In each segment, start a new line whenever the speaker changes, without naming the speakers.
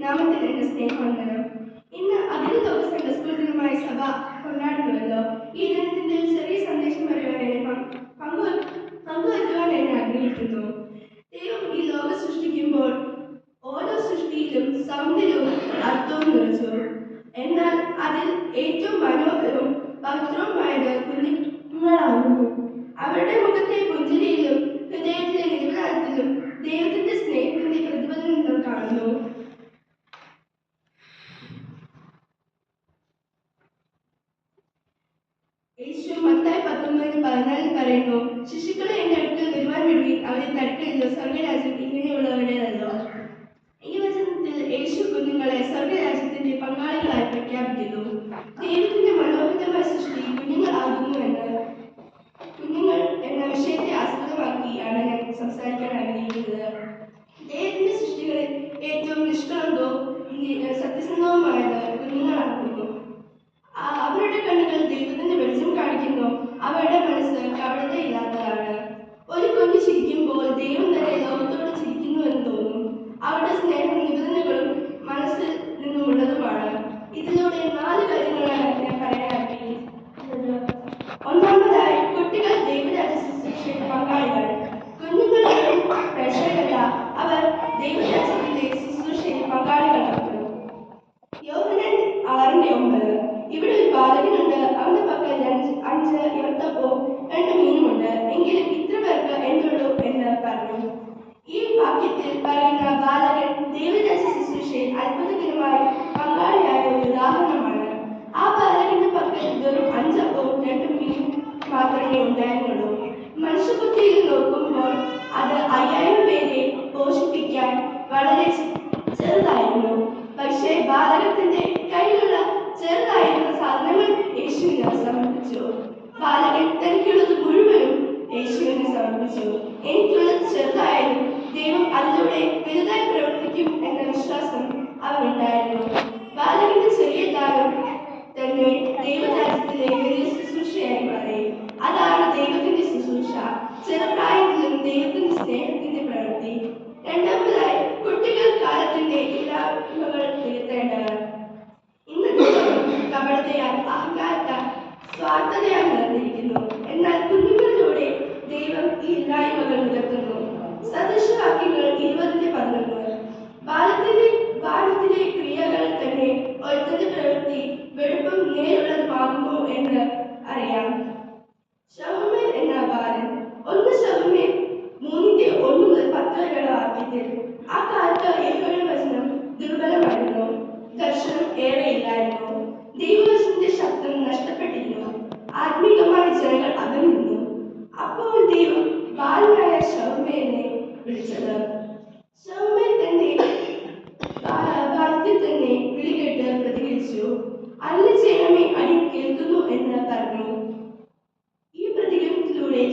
നാമത്തിൽ എന്റെ സ്നേഹവന്ദനം. ഇന്ന് അഖില ലോക സ്കൂൾ ദിനമായ സഭ കൊണ്ടാടുന്നുവല്ലോ. ഈ ദിനത്തിന്റെ ചെറിയ സന്ദേശം പറയുവാൻ എന്നെ പങ്ക്- പങ്കു പങ്കുവയ്ക്കുവാൻ എന്നെ ആഗ്രഹിക്കുന്നു. ദൈവം ഈ ലോകം സൃഷ്ടിക്കുമ്പോൾ ഓരോ സൃഷ്ടിയിലും സൗന്ദര്യവും അർത്ഥവും നിറച്ചു എന്നാൽ അതിൽ ഏറ്റവും മനോഹരവും പവിത്രവുമായത് കുഞ്ഞുങ്ങളാകുന്നു അവരുടെ മുഖത്തെ പുഞ്ചിരിയിലും ഹൃദയത്തിലെ നിലവാരത്തിലും ദൈവത്തിന്റെ സ്നേഹത്തിന്റെ പ്രതിഫലനം നാം കാണുന്നു യേശു മത്തായി പത്തൊമ്പതിന് പതിനാലിൽ പറയുന്നു ശിശുക്കളെ എന്റെ അടുക്കൽ വരുവാൻ വിടുവിൻ അവരെ തടുക്കരുത് സ്വർഗരാജ്യം ഇങ്ങനെയുള്ളവരുടേതല്ലോ. ഈ വചനത്തിൽ യേശു കുഞ്ഞുങ്ങളെ സ്വർഗരാജ്യത്തിന്റെ പങ്കാളികളായി പ്രഖ്യാപിക്കുന്നു. ദൈവത്തിന്റെ മനോഹരമായ സൃഷ്ടി കുഞ്ഞുങ്ങളാകുന്നു എന്ന് കുഞ്ഞുങ്ങൾ എന്ന വിഷയത്തെ ആസ്പദമാക്കിയാണ് ഞാൻ സംസാരിക്കാൻ ആഗ്രഹിക്കുന്നത്. ദൈവത്തിന്റെ സൃഷ്ടികളിൽ ഏറ്റവും നിഷ്കളങ്കവും നി- സത്യസന്ധവുമായത് കുഞ്ഞുങ്ങളാകുന്നു ആ, അവരുടെ കണ്ണുകൾ ദൈവത്തിന്റെ വെളിച്ചം കാണിക്കുന്നു അവരുടെ മനസ്സ് കപടതയില്ലാത്തതാണ് ഒരു കുഞ്ഞ് ചിരിക്കുമ്പോൾ ദൈവം തന്നെ ലോകത്തോട് ചിരിക്കുന്നു എന്ന് തോന്നും അവരുടെ സ്നേഹം നിബന്ധനകളും മനസ്സിൽ നിന്നുമുള്ളതുമാണ് ഇതിലൂടെ നാല് കാര്യങ്ങളാണ് ഞാൻ പറയാൻ ആഗ്രഹിക്കുന്നത് ഒന്നാമതായി കുട്ടികൾ ദൈവരാജ്യ ശുശ്രൂഷയിൽ പങ്കാളികൾ കുഞ്ഞുങ്ങൾ വെറും പ്രേക്ഷകരല്ല അവർ ദൈവരാജ്യത്തിന്റെ ശുശ്രൂഷയിൽ പങ്കാളികളാകുന്നു യോഹന്നാൻ ഒമ്പത് ഇവിടെ ഒരു ബാലകനുണ്ട്. അവന്റെ പക്കൽ അഞ്ച് ഇരട്ടപ്പവും രണ്ട് മീനുമുണ്ട്. എങ്കിലും ഇത്ര പേർക്ക് എന്തുള്ളൂ എന്ന് പറഞ്ഞു. ഈ വാക്യത്തിൽ പറയുന്ന ബാലകൻ ദൈവരാജ്യ ശുശ്രൂഷയിൽ അത്ഭുതകരമായി പങ്കാളിയായ ഒരു ഉദാഹരണമാണ്. ആ ബാലകന്റെ പക്കൽ വെറും അഞ്ചപ്പവും രണ്ട് മീനും മാത്രമേ ഉണ്ടായിരുന്നുള്ളൂ. മനുഷ്യബുദ്ധിയിൽ നോക്കുമ്പോൾ അത് അയ്യായിരം പേരെ പോഷിപ്പിക്കാൻ വളരെ ചെറുതായിരുന്നു. പക്ഷേ ബാലകത്തിന്റെ കയ്യിലുള്ള ചെറുതായിരുന്ന സാധനങ്ങൾ യേശുവിനെ സമർപ്പിച്ചു. ബാലകൻ തനിക്കുള്ളത് മുഴുവനും യേശുവിനെ സമർപ്പിച്ചു. എനിക്കുള്ളത് ചെറുതായാലും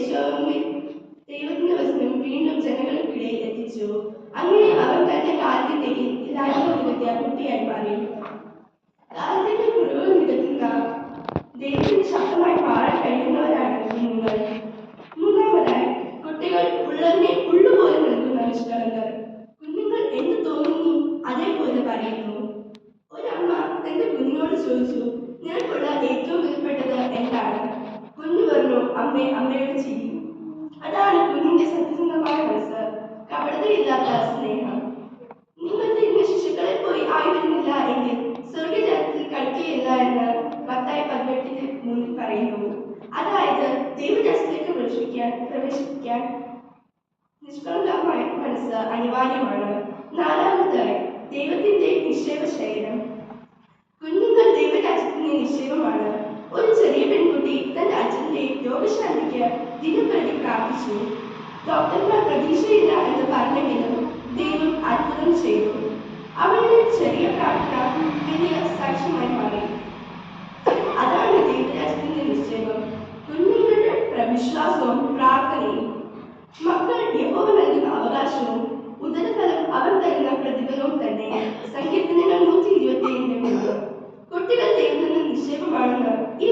ശവമേൽ ദൈവത്തിന്റെ വചനം വീണ്ടും ജനങ്ങൾക്കിടയിൽ എത്തിച്ചു. അങ്ങനെ അവർ തന്റെ കാലത്തിന്റെ നികത്തിയ കുട്ടിയായി മാറി. കാലത്തിന്റെ കുറവ് നികത്തുന്ന ദൈവത്തിന് ശക്തമായി മാറാൻ കഴിയുന്നവരാണ് നിങ്ങൾ മൂന്നാമതായി കുട്ടികൾ ഉള്ളതിനെ ഉള്ളുപോലെ നൽകുന്ന നിഷ്കളങ്കർ കുഞ്ഞുങ്ങൾ എന്ത് തോന്നുന്നു അതേപോലെ പറയുന്നു. ഒരമ്മ തന്റെ കുഞ്ഞിനോട് ചോദിച്ചു നിനക്കുള്ള ഏറ്റവും വിലപ്പെട്ടത് എന്താണ്? പറഞ്ഞു അമ്മേ അമ്മയുടെ ചിരി അതാണ് കുഞ്ഞിന്റെ സത്യസന്ധമായ മനസ്സ്. കപടതയില്ലാത്ത സ്നേഹം. നിങ്ങൾ ഇന്ന് ശിശുക്കളെ പോയി ആയി വരുന്നില്ല എങ്കിൽ സ്വർഗജാലത്തിൽ കളിക്കുകയില്ല എന്ന് പത്തായി പതിനെട്ടിന് മുന്നിൽ പറയുന്നു. അതായത് ദൈവരാജ്യത്തിലേക്ക് പ്രവേശിക്കാൻ പ്രവേശിക്കാൻ നിഷ്കളങ്കമായ മനസ്സ് അനിവാര്യമാണ്. നാലാമതായി ദൈവത്തിന്റെ നിക്ഷേപ ശരീരം കുഞ്ഞുങ്ങൾ ദൈവരാജ്യത്തിന്റെ നിക്ഷേപമാണ്. ഒരു ചെറിയ പെൺകുട്ടി തന്റെ അച്ഛന്റെ രോഗശാന്തിക്ക് ദിനപ്രതി പ്രാർത്ഥിച്ചു ഡോക്ടർമാർ പ്രതീക്ഷയില്ല എന്ന് പറഞ്ഞെങ്കിലും ദൈവം അത്ഭുതം ചെയ്തു. അവളുടെ ചെറിയ പ്രാർത്ഥന വലിയ സാക്ഷ്യമായി മാറി.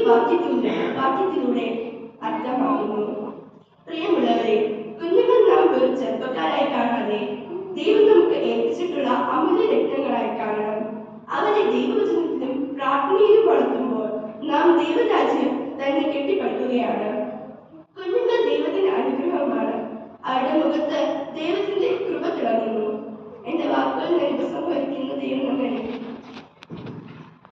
വാക്യത്തിലൂടെ വാക്യത്തിലൂടെ അർത്ഥമാകുന്നു പ്രിയമുള്ളവരെ കുഞ്ഞുങ്ങൾ നാം ഒരു ചെറുപ്പക്കാരായി കാണാതെ ദൈവം നമുക്ക് ഏൽപ്പിച്ചിട്ടുള്ള അമൂല്യ രത്നങ്ങളായി കാണണം. അവരെ ദൈവവചനത്തിലും പ്രാർത്ഥനയിലും വളർത്തുമ്പോൾ നാം ദൈവരാജ്യം തന്നെ കെട്ടിപ്പടുക്കുകയാണ്. കുഞ്ഞുങ്ങൾ ദൈവത്തിന്റെ അനുഗ്രഹമാണ് അവരുടെ മുഖത്ത് ദൈവത്തിന്റെ കൃപ തിളങ്ങുന്നു. എന്റെ വാക്കുകൾ